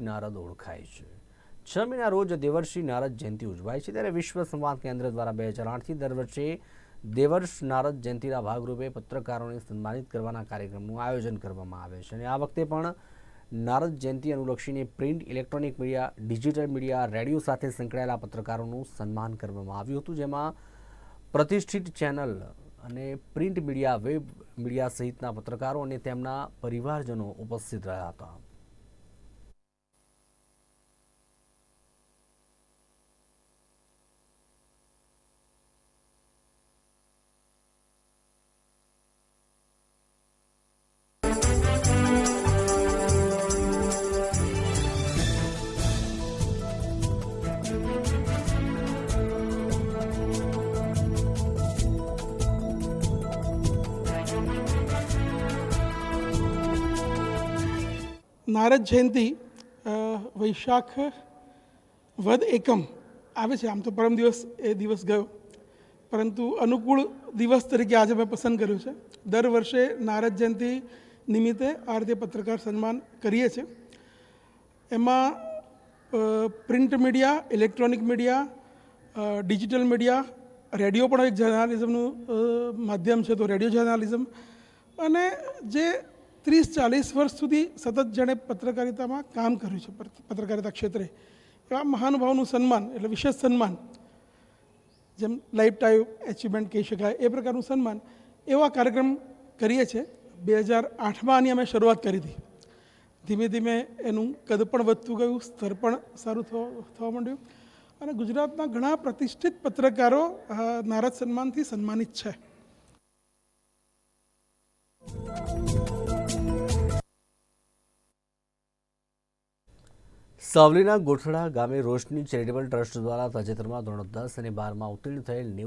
નારદ ઓળખાય છે. છ મહિના રોજ દેવર્ષિ નારદ જયંતિ ઉજવાય છે. ત્યારે વિશ્વ સંવાદ કેન્દ્ર દ્વારા બે હજાર આઠથી દર વર્ષે દેવર્ષ નારદ જયંતિના ભાગરૂપે પત્રકારોને સન્માનિત કરવાના કાર્યક્રમનું આયોજન કરવામાં આવે છે. અને આ વખતે પણ નારદ જયંતિ અનુલક્ષીને print electronic media, digital media, radio સાથે સંકળાયેલા પત્રકારોનું સન્માન કરવામાં આવ્યું હતું. જેમાં પ્રતિષ્ઠિત ચેનલ અને પ્રિન્ટ મીડિયા, વેબ મીડિયા સહિતના પત્રકારો અને તેમના પરિવારજનો ઉપસ્થિત રહ્યા હતા. નારદ જયંતિ વૈશાખ વદ એકમ આવે છે. આમ તો પરમ દિવસ એ દિવસ ગયો. પરંતુ અનુકૂળ દિવસ તરીકે આજે મેં પસંદ કર્યું છે. દર વર્ષે નારદ જયંતિ નિમિત્તે આ પત્રકાર સન્માન કરીએ છીએ. એમાં print media, electronic media digital media, radio પણ એક જર્નાલિઝમનું માધ્યમ છે, તો રેડિયો જર્નાલિઝમ અને જે ત્રીસ ચાલીસ વર્ષ સુધી સતત જેણે પત્રકારિતામાં કામ કર્યું છે પત્રકારિતા ક્ષેત્રે. એવા મહાનુભાવનું સન્માન એટલે વિશેષ સન્માન, જેમ લાઈફ ટાઈમ એચિવમેન્ટ કહી શકાય, એ પ્રકારનું સન્માન એવા કાર્યક્રમ કરીએ છીએ. બે હજાર આઠમાં આની અમે શરૂઆત કરી હતી. ધીમે ધીમે એનું કદ પણ વધતું ગયું, સ્તર પણ સારું થવા માંડ્યું. અને ગુજરાતના ઘણા પ્રતિષ્ઠિત પત્રકારો નારદ સન્માનથી સન્માનિત છે. સાવલીના ગોઠડા ગામે રોશની ચેરિટેબલ ટ્રસ્ટ દ્વારા તાજેતરમાં ધોરણ દસ અને બારમાં ઉત્તીર્ણ થયેલ